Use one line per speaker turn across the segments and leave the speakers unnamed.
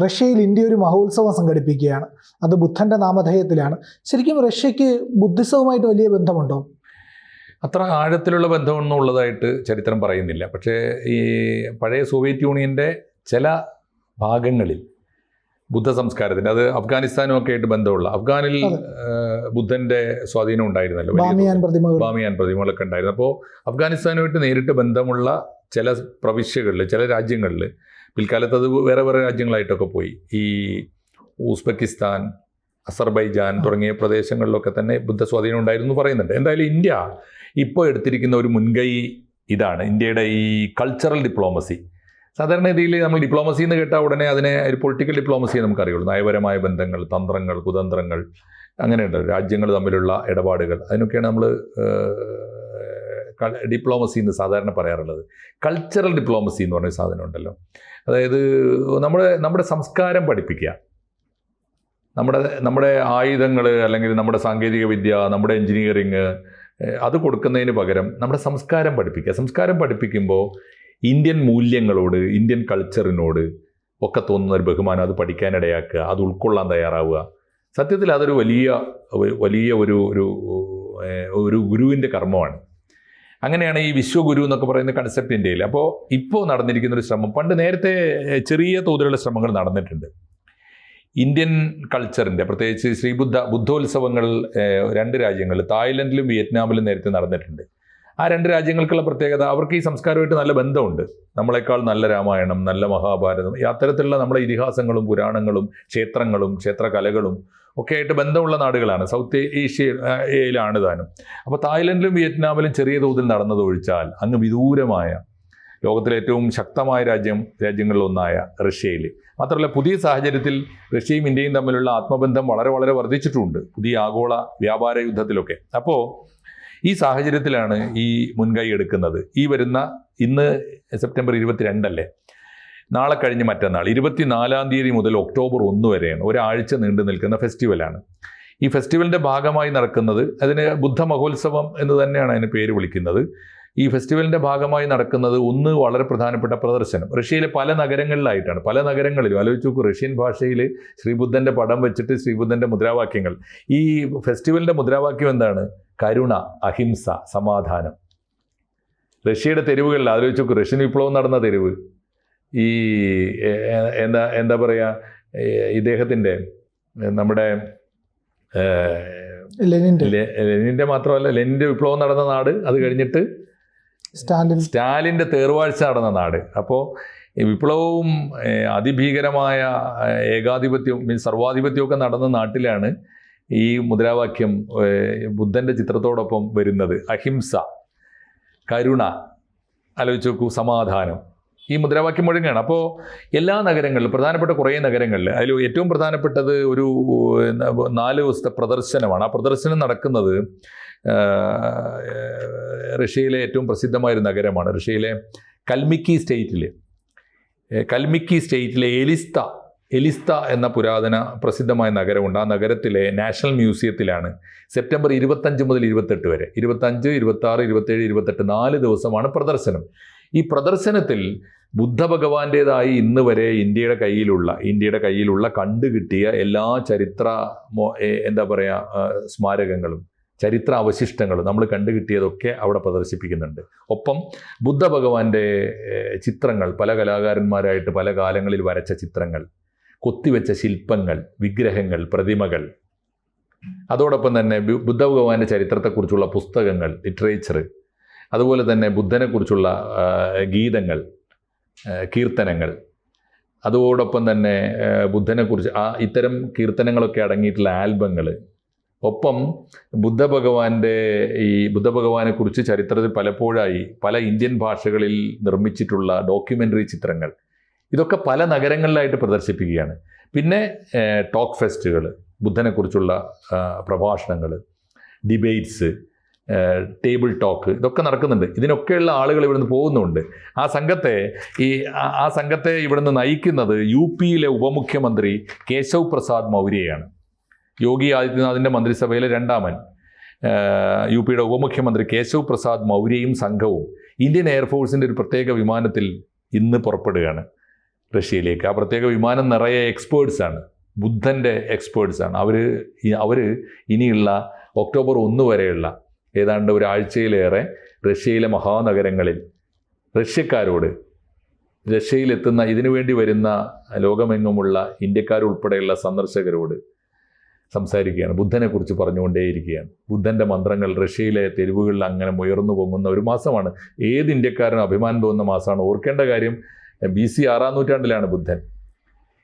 റഷ്യയിൽ ഇന്ത്യ ഒരു മഹോത്സവം സംഘടിപ്പിക്കുകയാണ്. അത് ബുദ്ധന്റെ നാമധേയത്തിലാണ്. ശരിക്കും റഷ്യക്ക് ബുദ്ധിസവുമായിട്ട് വലിയ ബന്ധമുണ്ടോ?
അത്ര ആഴത്തിലുള്ള ബന്ധമൊന്നും ഉള്ളതായിട്ട് ചരിത്രം പറയുന്നില്ല. പക്ഷേ ഈ പഴയ സോവിയറ്റ് യൂണിയന്റെ ചില ഭാഗങ്ങളിൽ ബുദ്ധ സംസ്കാരത്തിന്റെ അത് അഫ്ഗാനിസ്ഥാനും ഒക്കെ ആയിട്ട് ബന്ധമുള്ള അഫ്ഗാനിൽ. ബുദ്ധന്റെ സ്വാധീനം ഉണ്ടായിരുന്നല്ലോ
ബാമിയാൻ
പ്രതിമകളൊക്കെ ഉണ്ടായിരുന്നു. അപ്പോൾ അഫ്ഗാനിസ്ഥാനുമായിട്ട് നേരിട്ട് ബന്ധമുള്ള ചില പ്രവിശ്യകളിൽ ചില രാജ്യങ്ങളിൽ പിൽക്കാലത്ത് അത് വേറെ വേറെ രാജ്യങ്ങളായിട്ടൊക്കെ പോയി. ഈ ഉസ്ബെക്കിസ്ഥാൻ അസർബൈജാൻ തുടങ്ങിയ പ്രദേശങ്ങളിലൊക്കെ തന്നെ ബുദ്ധ സ്വാധീനം ഉണ്ടായിരുന്നു പറയുന്നുണ്ട്. എന്തായാലും ഇന്ത്യ ഇപ്പോൾ എടുത്തിരിക്കുന്ന ഒരു മുൻകൈ ഇതാണ്. ഇന്ത്യയുടെ ഈ കൾച്ചറൽ ഡിപ്ലോമസി സാധാരണ രീതിയിൽ നമ്മൾ ഡിപ്ലോമസി എന്ന് കേട്ടാൽ ഉടനെ അതിനെ ഒരു പൊളിറ്റിക്കൽ ഡിപ്ലോമസി നമുക്കറിയുള്ളൂ നയപരമായ ബന്ധങ്ങൾ തന്ത്രങ്ങൾ കുതന്ത്രങ്ങൾ അങ്ങനെയുണ്ട്. രാജ്യങ്ങൾ തമ്മിലുള്ള ഇടപാടുകൾ. അതിനൊക്കെയാണ് നമ്മൾ ഡിപ്ലോമസി എന്ന് സാധാരണ പറയാറുള്ളത്. കൾച്ചറൽ ഡിപ്ലോമസി എന്ന് പറഞ്ഞ സാധനം ഉണ്ടല്ലോ. അതായത് നമ്മുടെ നമ്മുടെ സംസ്കാരം പഠിപ്പിക്കുക. നമ്മുടെ നമ്മുടെ ആയുധങ്ങൾ അല്ലെങ്കിൽ നമ്മുടെ സാങ്കേതിക വിദ്യ നമ്മുടെ എൻജിനീയറിങ് അത് കൊടുക്കുന്നതിന് പകരം നമ്മുടെ സംസ്കാരം പഠിപ്പിക്കുക. സംസ്കാരം പഠിപ്പിക്കുമ്പോൾ ഇന്ത്യൻ മൂല്യങ്ങളോട് ഇന്ത്യൻ കൾച്ചറിനോട് ഒക്കെ തോന്നുന്ന ഒരു ബഹുമാനം അത് പഠിക്കാനിടയാക്കുക അത് ഉൾക്കൊള്ളാൻ തയ്യാറാവുക. സത്യത്തിൽ അതൊരു വലിയ വലിയ ഒരു ഒരു ഒരു ഗുരുവിന്റെ കർമ്മമാണ്. അങ്ങനെയാണ് ഈ വിശ്വഗുരു എന്നൊക്കെ പറയുന്ന കൺസെപ്റ്റ് ഇന്ത്യയിൽ. അപ്പോൾ ഇപ്പോൾ നടന്നിരിക്കുന്ന ഒരു ശ്രമം. പണ്ട് നേരത്തെ ചെറിയ തോതിലുള്ള ശ്രമങ്ങൾ നടന്നിട്ടുണ്ട്. ഇന്ത്യൻ കൾച്ചറിന്റെ പ്രത്യേകിച്ച് ശ്രീബുദ്ധ ബുദ്ധോത്സവങ്ങൾ രണ്ട് രാജ്യങ്ങളിൽ തായ്ലൻഡിലും വിയറ്റ്നാമിലും നേരത്തെ നടന്നിട്ടുണ്ട്. ആ രണ്ട് രാജ്യങ്ങൾക്കുള്ള പ്രത്യേകത അവർക്ക് ഈ സംസ്കാരമായിട്ട് നല്ല ബന്ധമുണ്ട്. നമ്മളെക്കാൾ നല്ല രാമായണം നല്ല മഹാഭാരതം അത്തരത്തിലുള്ള നമ്മുടെ ഇതിഹാസങ്ങളും പുരാണങ്ങളും ക്ഷേത്രങ്ങളും ക്ഷേത്രകലകളും ഒക്കെ ആയിട്ട് ബന്ധമുള്ള നാടുകളാണ്. സൗത്ത് ഏഷ്യ ഏഷ്യയിലാണ് താനും. അപ്പോൾ തായ്ലൻഡിലും വിയറ്റ്നാമിലും ചെറിയ തോതിൽ നടന്നതൊഴിച്ചാൽ അങ്ങ് വിദൂരമായ ലോകത്തിലെ ഏറ്റവും ശക്തമായ രാജ്യം രാജ്യങ്ങളിലൊന്നായ റഷ്യയിൽ മാത്രമല്ല പുതിയ സാഹചര്യത്തിൽ റഷ്യയും ഇന്ത്യയും തമ്മിലുള്ള ആത്മബന്ധം വളരെ വളരെ വർദ്ധിച്ചിട്ടുണ്ട്. പുതിയ ആഗോള വ്യാപാര യുദ്ധത്തിലൊക്കെ. അപ്പോൾ ഈ സാഹചര്യത്തിലാണ് ഈ മുൻകൈ എടുക്കുന്നത്. ഈ വരുന്ന ഇന്ന് സെപ്റ്റംബർ ഇരുപത്തിരണ്ടല്ലേ? നാളെ കഴിഞ്ഞ് മറ്റന്നാൾ ഇരുപത്തിനാലാം തീയതി മുതൽ ഒക്ടോബർ ഒന്ന് വരെയാണ്. ഒരാഴ്ച നീണ്ടു നിൽക്കുന്ന ഫെസ്റ്റിവലാണ്. ഈ ഫെസ്റ്റിവലിന്റെ ഭാഗമായി നടക്കുന്നത് അതിന് ബുദ്ധ മഹോത്സവം എന്ന് തന്നെയാണ് അതിന് പേര് വിളിക്കുന്നത്. ഈ ഫെസ്റ്റിവലിന്റെ ഭാഗമായി നടക്കുന്നത് ഒന്ന് വളരെ പ്രധാനപ്പെട്ട പ്രദർശനം. റഷ്യയിലെ പല നഗരങ്ങളിലായിട്ടാണ്. പല നഗരങ്ങളിലും ആലോചിച്ച് നോക്കൂ റഷ്യൻ ഭാഷയിൽ ശ്രീബുദ്ധന്റെ പടം വെച്ചിട്ട് ശ്രീബുദ്ധന്റെ മുദ്രാവാക്യങ്ങൾ. ഈ ഫെസ്റ്റിവലിന്റെ മുദ്രാവാക്യം എന്താണ്? കരുണ അഹിംസ സമാധാനം. റഷ്യയുടെ തെരുവുകളിൽ ആലോചിച്ച് നോക്കൂ റഷ്യൻ വിപ്ലവം നടന്ന തെരുവ്. ഈ എന്താ എന്താ പറയുക ഇദ്ദേഹത്തിന്റെ നമ്മുടെ
ലെനിന്റെ
മാത്രമല്ല ലെനിന്റെ വിപ്ലവം നടന്ന നാട് അത് കഴിഞ്ഞിട്ട്
സ്റ്റാലിൻ.
സ്റ്റാലിന്റെ തേർവാഴ്ച നടന്ന നാട്. അപ്പോൾ ഈ വിപ്ലവവും അതിഭീകരമായ ഏകാധിപത്യവും മീൻസ് സർവാധിപത്യമൊക്കെ നടന്ന നാട്ടിലാണ് ഈ മുദ്രാവാക്യം ബുദ്ധന്റെ ചിത്രത്തോടൊപ്പം വരുന്നത്. അഹിംസ കരുണ. ആലോചിച്ച് നോക്കൂ സമാധാനം. ഈ മുദ്രാവാക്യം മുഴങ്ങുകയാണ് അപ്പോൾ എല്ലാ നഗരങ്ങളിലും പ്രധാനപ്പെട്ട കുറേ നഗരങ്ങളിൽ അതിൽ ഏറ്റവും പ്രധാനപ്പെട്ടത് ഒരു നാല് ദിവസത്തെ പ്രദർശനമാണ്. ആ പ്രദർശനം നടക്കുന്നത് റഷ്യയിലെ ഏറ്റവും പ്രസിദ്ധമായ ഒരു നഗരമാണ്. റഷ്യയിലെ കൽമിക്കി സ്റ്റേറ്റിൽ കൽമിക്കി സ്റ്റേറ്റിലെ എലിസ്ത എലിസ്ത എന്ന പുരാതന പ്രസിദ്ധമായ നഗരമുണ്ട്. ആ നഗരത്തിലെ നാഷണൽ മ്യൂസിയത്തിലാണ് സെപ്റ്റംബർ ഇരുപത്തഞ്ച് മുതൽ ഇരുപത്തെട്ട് വരെ. ഇരുപത്തഞ്ച് ഇരുപത്താറ് ഇരുപത്തേഴ് ഇരുപത്തെട്ട് നാല് ദിവസമാണ് പ്രദർശനം. ഈ പ്രദർശനത്തിൽ ബുദ്ധ ഭഗവാന്റേതായി ഇന്ന് വരെ ഇന്ത്യയുടെ കയ്യിലുള്ള ഇന്ത്യയുടെ കയ്യിലുള്ള കണ്ടുകിട്ടിയ എല്ലാ ചരിത്ര എന്താ പറയുക സ്മാരകങ്ങളും ചരിത്ര അവശിഷ്ടങ്ങളും നമ്മൾ കണ്ടുകിട്ടിയതൊക്കെ അവിടെ പ്രദർശിപ്പിക്കുന്നുണ്ട്. ഒപ്പം ബുദ്ധ ഭഗവാന്റെ ചിത്രങ്ങൾ പല കലാകാരന്മാരായിട്ട് പല കാലങ്ങളിൽ വരച്ച ചിത്രങ്ങൾ കൊത്തിവെച്ച ശില്പങ്ങൾ വിഗ്രഹങ്ങൾ പ്രതിമകൾ അതോടൊപ്പം തന്നെ ബുദ്ധ ഭഗവാന്റെ ചരിത്രത്തെക്കുറിച്ചുള്ള പുസ്തകങ്ങൾ ലിറ്ററേച്ചർ അതുപോലെ തന്നെ ബുദ്ധനെക്കുറിച്ചുള്ള ഗീതങ്ങൾ കീർത്തനങ്ങൾ. അതോടൊപ്പം തന്നെ ബുദ്ധനെക്കുറിച്ച് ആ ഇത്തരം കീർത്തനങ്ങളൊക്കെ അടങ്ങിയിട്ടുള്ള ആൽബങ്ങൾ. ഒപ്പം ബുദ്ധ ഭഗവാന്റെ ഈ ബുദ്ധ ഭഗവാനെക്കുറിച്ച് ചരിത്രത്തിൽ പലപ്പോഴായി പല ഇന്ത്യൻ ഭാഷകളിൽ നിർമ്മിച്ചിട്ടുള്ള ഡോക്യുമെന്ററി ചിത്രങ്ങൾ. ഇതൊക്കെ പല നഗരങ്ങളിലായിട്ട് പ്രദർശിപ്പിക്കുകയാണ്. പിന്നെ ടോക്ക് ഫെസ്റ്റുകൾ ബുദ്ധനെക്കുറിച്ചുള്ള പ്രഭാഷണങ്ങൾ ഡിബേറ്റ്സ് ടേബിൾ ടോക്ക് ഇതൊക്കെ നടക്കുന്നുണ്ട്. ഇതിനൊക്കെയുള്ള ആളുകൾ ഇവിടുന്ന് പോകുന്നുണ്ട്. ആ സംഘത്തെ ഈ ആ- സംഘത്തെ ഇവിടുന്ന് നയിക്കുന്നത് യു പിയിലെ ഉപമുഖ്യമന്ത്രി കേശവ് പ്രസാദ് മൗര്യയാണ്. യോഗി ആദിത്യനാഥിന്റെ മന്ത്രിസഭയിലെ രണ്ടാമൻ. യു പിയുടെ ഉപമുഖ്യമന്ത്രി കേശവ് പ്രസാദ് മൗര്യയും സംഘവും ഇന്ത്യൻ എയർഫോഴ്സിന്റെ ഒരു പ്രത്യേക വിമാനത്തിൽ ഇന്ന് പുറപ്പെടുകയാണ് റഷ്യയിലേക്ക്. ആ പ്രത്യേക വിമാനം നിറയെ എക്സ്പേർട്സാണ് ബുദ്ധന്റെ എക്സ്പേർട്സാണ് അവർ അവർ ഇനിയുള്ള ഒക്ടോബർ ഒന്ന് വരെയുള്ള ഏതാണ്ട് ഒരാഴ്ചയിലേറെ റഷ്യയിലെ മഹാനഗരങ്ങളിൽ റഷ്യക്കാരോട് റഷ്യയിലെത്തുന്ന ഇതിനു വേണ്ടി വരുന്ന ലോകമെങ്ങുമുള്ള ഇന്ത്യക്കാരുൾപ്പെടെയുള്ള സന്ദർശകരോട് സംസാരിക്കുകയാണ്. ബുദ്ധനെക്കുറിച്ച് പറഞ്ഞുകൊണ്ടേയിരിക്കുകയാണ്. ബുദ്ധന്റെ മന്ത്രങ്ങൾ റഷ്യയിലെ തെരുവുകളിൽ അങ്ങനെ ഉയർന്നു പൊങ്ങുന്ന ഒരു മാസമാണ്. ഏത് ഇന്ത്യക്കാരനും അഭിമാനം തോന്നുന്ന മാസമാണ്. ഓർക്കേണ്ട കാര്യം ബി സി ആറാം നൂറ്റാണ്ടിലാണ് ബുദ്ധൻ.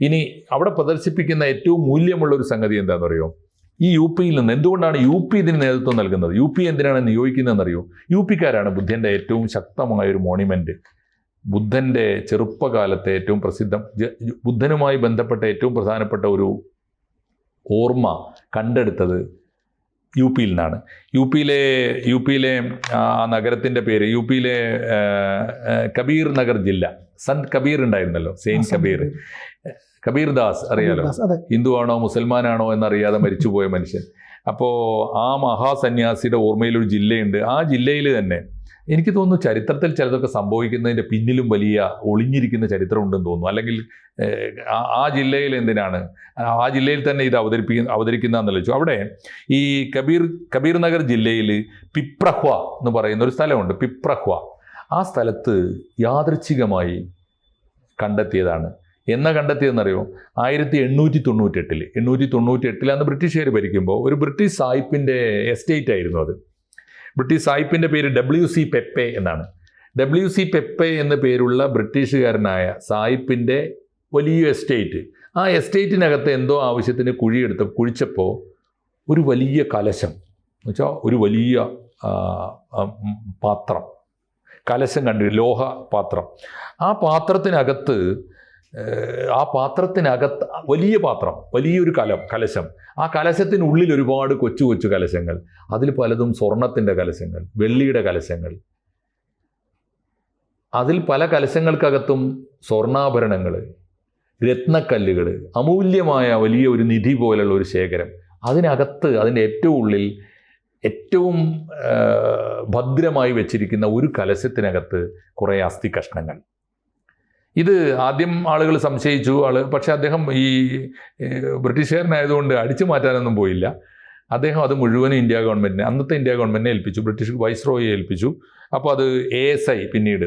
ഇനി അവിടെ പ്രദർശിപ്പിക്കുന്ന ഏറ്റവും മൂല്യമുള്ള ഒരു സംഗതി എന്താണെന്ന് അറിയോ ഈ യു പിയിൽ നിന്ന് എന്തുകൊണ്ടാണ് യു പി ഇതിന് നേതൃത്വം നൽകുന്നത്? യു പി എന്തിനാണ് നിയോഗിക്കുന്നതെന്നറിയോ? യു പിക്കാരാണ് ബുദ്ധന്റെ ഏറ്റവും ശക്തമായ ഒരു മോണിമെന്റ് ബുദ്ധന്റെ ചെറുപ്പകാലത്തെ ഏറ്റവും പ്രസിദ്ധം ബുദ്ധനുമായി ബന്ധപ്പെട്ട ഏറ്റവും പ്രധാനപ്പെട്ട ഒരു ഓർമ്മ കണ്ടെടുത്തത് യു പിയിൽ നിന്നാണ്. യു പിയിലെ യു പിയിലെ ആ നഗരത്തിന്റെ പേര് യു പിയിലെ കബീർ നഗർ ജില്ല. സന്ത് കബീർ ഉണ്ടായിരുന്നല്ലോ സെയിൻ കബീർ. കബീർ ദാസ് അറിയാലോ
ഹിന്ദു
ഹിന്ദുവാണോ മുസൽമാനാണോ എന്നറിയാതെ മരിച്ചുപോയ മനുഷ്യൻ. അപ്പോൾ ആ മഹാസന്യാസിയുടെ ഓർമ്മയിൽ ഒരു ജില്ലയുണ്ട്. ആ ജില്ലയിൽ തന്നെ എനിക്ക് തോന്നുന്നു ചരിത്രത്തിൽ ചിലതൊക്കെ സംഭവിക്കുന്നതിന്റെ പിന്നിലും വലിയ ഒളിഞ്ഞിരിക്കുന്ന ചരിത്രം ചരിത്രമുണ്ടെന്ന് തോന്നുന്നു. അല്ലെങ്കിൽ ആ- ജില്ലയിൽ എന്തിനാണ്? ആ ജില്ലയിൽ തന്നെ ഇത് അവതരിപ്പിക്കുന്ന അവതരിക്കുന്ന വെച്ചു അവിടെ ഈ കബീർ കബീർ നഗർ ജില്ലയിൽ പിപ്രഹ്വ എന്ന് പറയുന്ന ഒരു സ്ഥലമുണ്ട്. പിപ്രഹ്വ. ആ സ്ഥലത്ത് യാദൃച്ഛികമായി കണ്ടെത്തിയതാണ് എന്നാ കണ്ടെത്തിയതെന്നറിയോ ആയിരത്തി എണ്ണൂറ്റി തൊണ്ണൂറ്റെട്ടിൽ എണ്ണൂറ്റി തൊണ്ണൂറ്റി അന്ന് ബ്രിട്ടീഷുകാർ ഭരിക്കുമ്പോൾ ഒരു ബ്രിട്ടീഷ് സായിപ്പിന്റെ എസ്റ്റേറ്റ് ആയിരുന്നു അത്. ബ്രിട്ടീഷ് സായിപ്പിന്റെ പേര് ഡബ്ല്യു സി പെപ്പെ എന്നാണ്. ഡബ്ല്യു സി പെപ്പെ എന്ന പേരുള്ള ബ്രിട്ടീഷുകാരനായ സായിപ്പിന്റെ വലിയ എസ്റ്റേറ്റ്. ആ എസ്റ്റേറ്റിനകത്ത് എന്തോ ആവശ്യത്തിന് കുഴിയെടുത്ത് കുഴിച്ചപ്പോൾ ഒരു വലിയ കലശം. എന്ന് വെച്ചാൽ ഒരു വലിയ പാത്രം. കലശം കണ്ടിട്ട് ലോഹ പാത്രം. ആ പാത്രത്തിനകത്ത് ആ പാത്രത്തിനകത്ത് വലിയ പാത്രം വലിയൊരു കലം കലശം. ആ കലശത്തിനുള്ളിൽ ഒരുപാട് കൊച്ചു കൊച്ചു കലശങ്ങൾ. അതിൽ പലതും സ്വർണത്തിന്റെ കലശങ്ങൾ വെള്ളിയുടെ കലശങ്ങൾ. അതിൽ പല കലശങ്ങൾക്കകത്തും സ്വർണാഭരണങ്ങൾ രത്നക്കല്ലുകൾ അമൂല്യമായ വലിയ ഒരു നിധി പോലുള്ള ഒരു ശേഖരം. അതിനകത്ത് അതിന്റെ ഏറ്റവും ഉള്ളിൽ ഏറ്റവും ഭദ്രമായി വെച്ചിരിക്കുന്ന ഒരു കലശത്തിനകത്ത് കുറേ അസ്ഥി കഷ്ണങ്ങൾ. ഇത് ആദ്യം ആളുകൾ സംശയിച്ചു. ആൾ പക്ഷേ അദ്ദേഹം ഈ ബ്രിട്ടീഷുകാരനായതുകൊണ്ട് അടിച്ചു മാറ്റാനൊന്നും പോയില്ല. അദ്ദേഹം അത് മുഴുവനും ഇന്ത്യ ഗവൺമെന്റിനെ അന്നത്തെ ഇന്ത്യ ഗവൺമെന്റിനെ ഏൽപ്പിച്ചു. ബ്രിട്ടീഷ് വൈസ്രോയെ ഏൽപ്പിച്ചു. അപ്പോൾ അത് എ എസ് ഐ പിന്നീട്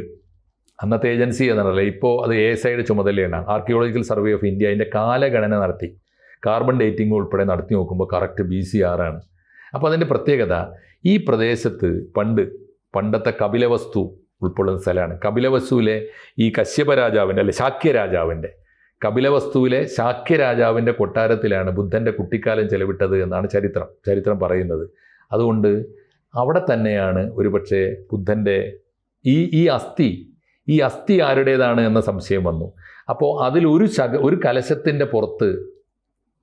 അന്നത്തെ ഏജൻസി എന്നറിയില്ല. ഇപ്പോൾ അത് എ എസ് ഐയുടെ ചുമതലയാണ്. ആർക്കിയോളജിക്കൽ സർവേ ഓഫ് ഇന്ത്യ അതിന്റെ കാലഗണന നടത്തി. കാർബൺ ഡേറ്റിംഗ് ഉൾപ്പെടെ നടത്തി നോക്കുമ്പോൾ കറക്റ്റ് ബി സി ആറാണ് അപ്പോൾ അതിന്റെ പ്രത്യേകത ഈ പ്രദേശത്ത് പണ്ട് പണ്ടത്തെ കപിലവസ്തു ഉൾക്കൊള്ളുന്ന സ്ഥലമാണ്. കപിലവസ്തുവിലെ ഈ കശ്യപ രാജാവിന്റെ അല്ലെ ശാക്യ രാജാവിന്റെ കപിലവസ്തുവിലെ ശാക്യ രാജാവിന്റെ കൊട്ടാരത്തിലാണ് ബുദ്ധന്റെ കുട്ടിക്കാലം ചെലവിട്ടത് എന്നാണ് ചരിത്രം. ചരിത്രം പറയുന്നത്. അതുകൊണ്ട് അവിടെ തന്നെയാണ് ഒരുപക്ഷെ ബുദ്ധന്റെ ഈ ഈ അസ്ഥി ഈ അസ്ഥി ആരുടേതാണ് എന്ന സംശയം വന്നു. അപ്പോൾ അതിലൊരു ശക ഒരു കലശത്തിന്റെ പുറത്ത്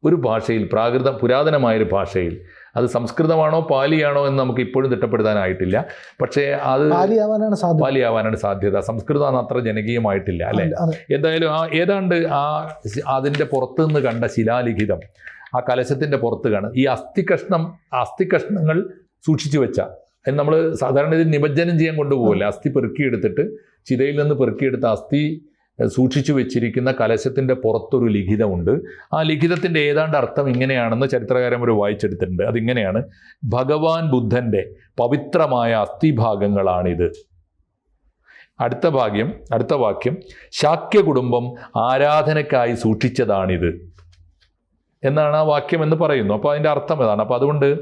ഒരു ഭാഷയിൽ പ്രാകൃത പുരാതനമായൊരു ഭാഷയിൽ അത് സംസ്കൃതമാണോ പാലിയാണോ എന്ന് നമുക്ക് ഇപ്പോഴും തിട്ടപ്പെടുത്താനായിട്ടില്ല. പക്ഷേ അത്
പാലിയാവാനാണ് സാധ്യത.
പാലിയാവാനാണ് സാധ്യത. സംസ്കൃതം അത്ര ജനകീയമായിട്ടില്ല അല്ലേ? എന്തായാലും ആ ഏതാണ്ട് ആ അതിന്റെ പുറത്തു നിന്ന് കണ്ട ശിലാലിഖിതം ആ കലശത്തിന്റെ പുറത്ത് കാണും ഈ അസ്ഥി കഷ്ണം അസ്ഥി കഷ്ണങ്ങൾ സൂക്ഷിച്ചു വെച്ച നമ്മൾ സാധാരണ ഇത് നിമജ്ജനം ചെയ്യാൻ കൊണ്ടുപോകില്ല അസ്ഥി പെറുക്കിയെടുത്തിട്ട് ചിതയിൽ നിന്ന് പെറുക്കിയെടുത്ത അസ്ഥി സൂക്ഷിച്ചു വെച്ചിരിക്കുന്ന കലശത്തിന്റെ പുറത്തൊരു ലിഖിതമുണ്ട്. ആ ലിഖിതത്തിന്റെ ഏതാണ്ട് അർത്ഥം ഇങ്ങനെയാണെന്ന് ചരിത്രകാരന്മാർ വായിച്ചെടുത്തിട്ടുണ്ട്. അതിങ്ങനെയാണ് ഭഗവാൻ ബുദ്ധന്റെ പവിത്രമായ അസ്ഥിഭാഗങ്ങളാണിത്. അടുത്ത ഭാഗ്യം അടുത്ത വാക്യം ശാക്യ കുടുംബം ആരാധനയ്ക്കായി സൂക്ഷിച്ചതാണിത്. എന്നാണ് ആ വാക്യം എന്ന് പറയുന്നു. അപ്പോൾ അതിന്റെ അർത്ഥം ഇതാണ് അപ്പോൾ അതുകൊണ്ട്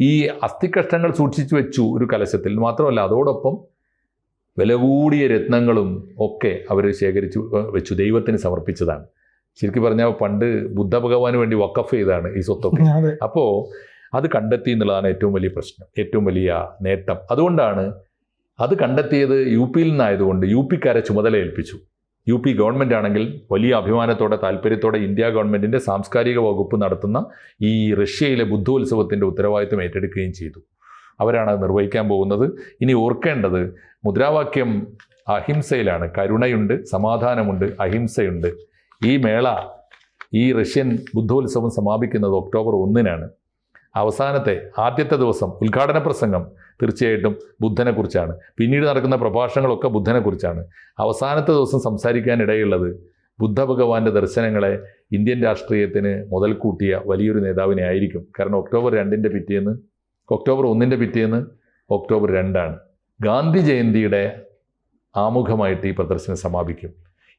ഈ അസ്ഥികഷ്ണങ്ങൾ സൂക്ഷിച്ചു വെച്ചു ഒരു കലശത്തിൽ. മാത്രമല്ല അതോടൊപ്പം വില കൂടിയ രത്നങ്ങളും ഒക്കെ അവർ ശേഖരിച്ചു വെച്ചു. ദൈവത്തിന് സമർപ്പിച്ചതാണ്. ശരിക്കും പറഞ്ഞാൽ പണ്ട് ബുദ്ധ ഭഗവാന് വേണ്ടി വക്കഫ് ചെയ്താണ് ഈ സ്വത്തൊക്കെ. അപ്പോൾ അത് കണ്ടെത്തി എന്നുള്ളതാണ് ഏറ്റവും വലിയ പ്രശ്നം ഏറ്റവും വലിയ നേട്ടം. അതുകൊണ്ടാണ് അത് കണ്ടെത്തിയത് യു പിയിൽ നിന്നായതുകൊണ്ട് യു പിക്കാരെ ചുമതല ഏൽപ്പിച്ചു. യു പി ഗവൺമെന്റ് ആണെങ്കിൽ വലിയ അഭിമാനത്തോടെ താല്പര്യത്തോടെ ഇന്ത്യ ഗവൺമെന്റിന്റെ സാംസ്കാരിക വകുപ്പ് നടത്തുന്ന ഈ റഷ്യയിലെ ബുദ്ധോത്സവത്തിന്റെ ഉത്തരവാദിത്വം ഏറ്റെടുക്കുകയും ചെയ്തു. അവരാണ് നിർവഹിക്കാൻ പോകുന്നത്. ഇനി ഓർക്കേണ്ടത് മുദ്രാവാക്യം അഹിംസയിലാണ്. കരുണയുണ്ട് സമാധാനമുണ്ട് അഹിംസയുണ്ട്. ഈ മേള ഈ റഷ്യൻ ബുദ്ധോത്സവം സമാപിക്കുന്നത് ഒക്ടോബർ ഒന്നിനാണ്. അവസാനത്തെ ആദ്യത്തെ ദിവസം ഉദ്ഘാടന പ്രസംഗം തീർച്ചയായിട്ടും ബുദ്ധനെക്കുറിച്ചാണ് പിന്നീട് നടക്കുന്ന പ്രഭാഷണങ്ങളൊക്കെ ബുദ്ധനെക്കുറിച്ചാണ് അവസാനത്തെ ദിവസം സംസാരിക്കാനിടയുള്ളത് ബുദ്ധ ഭഗവാന്റെ ദർശനങ്ങളെ ഇന്ത്യൻ രാഷ്ട്രീയത്തിന് മുതൽക്കൂട്ടിയ വലിയൊരു നേതാവിനെ ആയിരിക്കും. കാരണം ഒക്ടോബർ രണ്ടിന്റെ പിറ്റേന്ന് ഒക്ടോബർ ഒന്നിന്റെ പിറ്റേന്ന് ഒക്ടോബർ രണ്ടാണ്. ഗാന്ധി ജയന്തിയുടെ ആമുഖമായിട്ട് ഈ പ്രദർശനം സമാപിക്കും.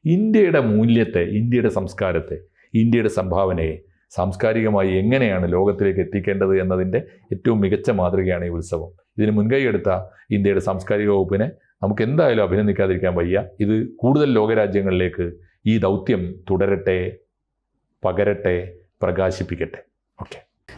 ഇന്ത്യയുടെ മൂല്യത്തെ ഇന്ത്യയുടെ സംസ്കാരത്തെ ഇന്ത്യയുടെ സംഭാവനയെ സാംസ്കാരികമായി എങ്ങനെയാണ് ലോകത്തിലേക്ക് എത്തിക്കേണ്ടത് എന്നതിന്റെ ഏറ്റവും മികച്ച മാതൃകയാണ് ഈ ഉത്സവം. ഇതിന് മുൻകൈയെടുത്ത ഇന്ത്യയുടെ സാംസ്കാരിക വകുപ്പിനെ നമുക്ക് എന്തായാലും അഭിനന്ദിക്കാതിരിക്കാൻ വയ്യ. ഇത് കൂടുതൽ ലോകരാജ്യങ്ങളിലേക്ക് ഈ ദൗത്യം തുടരട്ടെ പകരട്ടെ പ്രകാശിപ്പിക്കട്ടെ. ഓക്കെ.